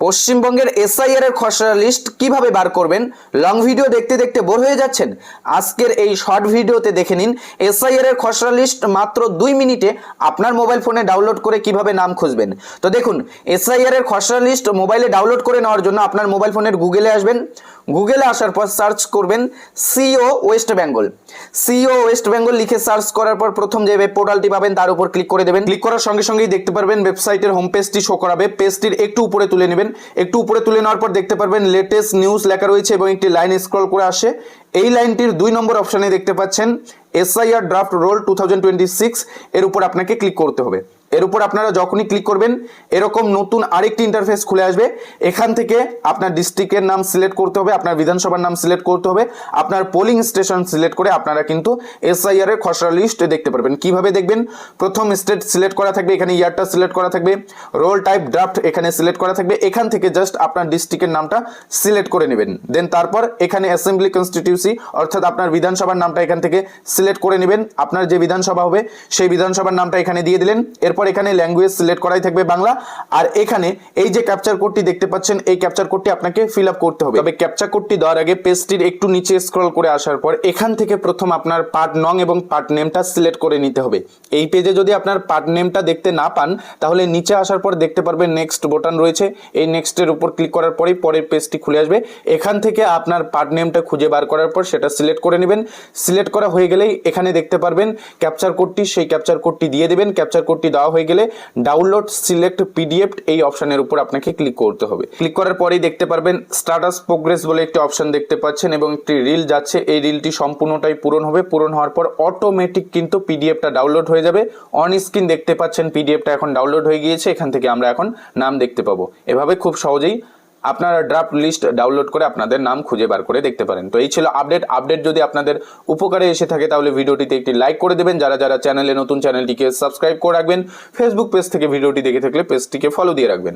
পশ্চিমবঙ্গের এসআইআর এর খসড়া লিস্ট কীভাবে বার করবেন? লং ভিডিও দেখতে দেখতে বোর হয়ে যাচ্ছেন? আজকের এই শর্ট ভিডিওতে দেখে নিন এসআইআর এর খসড়া লিস্ট মাত্র দুই মিনিটে আপনার মোবাইল ফোনে ডাউনলোড করে কীভাবে নাম খুঁজবেন? তো দেখুন এসআইআর এর খসড়া লিস্ট মোবাইলে ডাউনলোড করে নেওয়ার জন্য আপনার মোবাইল ফোনের গুগলে আসবেন। গুগলে আসার পর সার্চ করবেন CEO West Bengal CEO West Bengal লিখে সার্চ করার পর প্রথম যে ওয়েব পোর্টালটি পাবেন, তার উপর ক্লিক করে দেবেন। ক্লিক করার সঙ্গে সঙ্গেই দেখতে পারবেন ওয়েবসাইটের হোম পেজটি শো করাবে। পেজটির একটু উপরে তুলে নেবেন। একটু উপরে তুলে নেওয়ার পর দেখতে পারবেন লেটেস্ট নিউজ লেখা রয়েছে এবং একটি লাইন স্ক্রল করে আসে। এই লাইনটির দুই নম্বর অপশানে দেখতে পাচ্ছেন এসআইআর ড্রাফট রোল টু এর উপর আপনাকে ক্লিক করতে হবে। এর উপর আপনারা যখনই ক্লিক করবেন, এরকম নতুন আরেকটি ইন্টারফেস খুলে আসবে। এখান থেকে আপনার ডিস্ট্রিক্টের নাম সিলেক্ট করতে হবে, আপনার বিধানসভার নাম সিলেক্ট করতে হবে, আপনার পোলিং স্টেশন সিলেক্ট করে আপনারা কিন্তু এসআইআর এর খসড়া লিস্ট দেখতে পারবেন। কীভাবে দেখবেন? প্রথম স্টেট সিলেক্ট করা থাকবে, এখানে ইয়ারটা সিলেক্ট করা থাকবে রোল টাইপ ড্রাফট এখানে সিলেক্ট করা থাকবে, এখান থেকে জাস্ট আপনার ডিস্ট্রিক্টের নামটা সিলেক্ট করে নেবেন। দেন তারপর এখানে অ্যাসেম্বলি কনস্টিটিউসি অর্থাৎ আপনার বিধানসভার নামটা এখান থেকে সিলেক্ট করে নেবেন। আপনার যে বিধানসভা হবে, সেই বিধানসভার নামটা এখানে দিয়ে দিলেন। এরপর এখানে ল্যাঙ্গুয়েজ সিলেক্ট করাই থাকবে বাংলা। আর এখানে এই যে ক্যাপচার কোডটি দেখতে পাচ্ছেন, এই ক্যাপচার কোডটি আপনাকে ফিল আপ করতে হবে। তবে ক্যাপচার কোডটি দেওয়ার আগে পেজটির একটু নিচে স্ক্রল করে আসার পর এখান থেকে প্রথম আপনার পার্ট নং এবং পার্ট নেমটা সিলেক্ট করে নিতে হবে। এই পেজে যদি আপনার পার্ট নেমটা দেখতে না পান, তাহলে নিচে আসার পর দেখতে পারবেন নেক্সট বোটান রয়েছে। এই নেক্সটের উপর ক্লিক করার পরেই পরের পেজটি খুলে আসবে। এখান থেকে আপনার পার্ট নেমটা খুঁজে বার করার পর সেটা সিলেক্ট করে নেবেন। সিলেক্ট করা হয়ে গেলেই এখানে দেখতে পারবেন ক্যাপচার কোডটি সেই ক্যাপচার কোডটি দিয়ে দেবেন। ক্যাপচার কোডটি দেওয়া হয়ে গেলে ডাউনলোড সিলেক্ট পিডিএফ এই অপশনের উপর আপনাকে ক্লিক করতে হবে। ক্লিক করার পরেই দেখতে পারবেন স্টাটাস প্রোগ্রেস বলে একটি অপশন দেখতে পাচ্ছেন এবং একটি রিল যাচ্ছে। এই রিলটি সম্পূর্ণটাই পূরণ হবে। পূরণ হওয়ার পর অটোমেটিক কিন্তু পিডিএফটা ডাউনলোড হয়ে যাবে। অন স্ক্রিন দেখতে পাচ্ছেন পিডিএফটা এখন ডাউনলোড হয়ে গিয়েছে। এখান থেকে আমরা এখন নাম দেখতে পাবো। এভাবে খুব সহজেই আপনারা ড্রাফট লিস্ট ডাউনলোড করে আপনাদের নাম খুঁজে বার করে দেখতে পারেন। তো এই ছিল আপডেট আপডেট যদি আপনাদের উপকারে এসে থাকে, তাহলে ভিডিওটিতে একটি লাইক করে দেবেন। যারা যারা চ্যানেলে নতুন চ্যানেলটিকে সাবস্ক্রাইব করে রাখবেন ফেসবুক পেজ থেকে ভিডিওটি দেখে থাকলে পেজটিকে ফলো দিয়ে রাখবেন।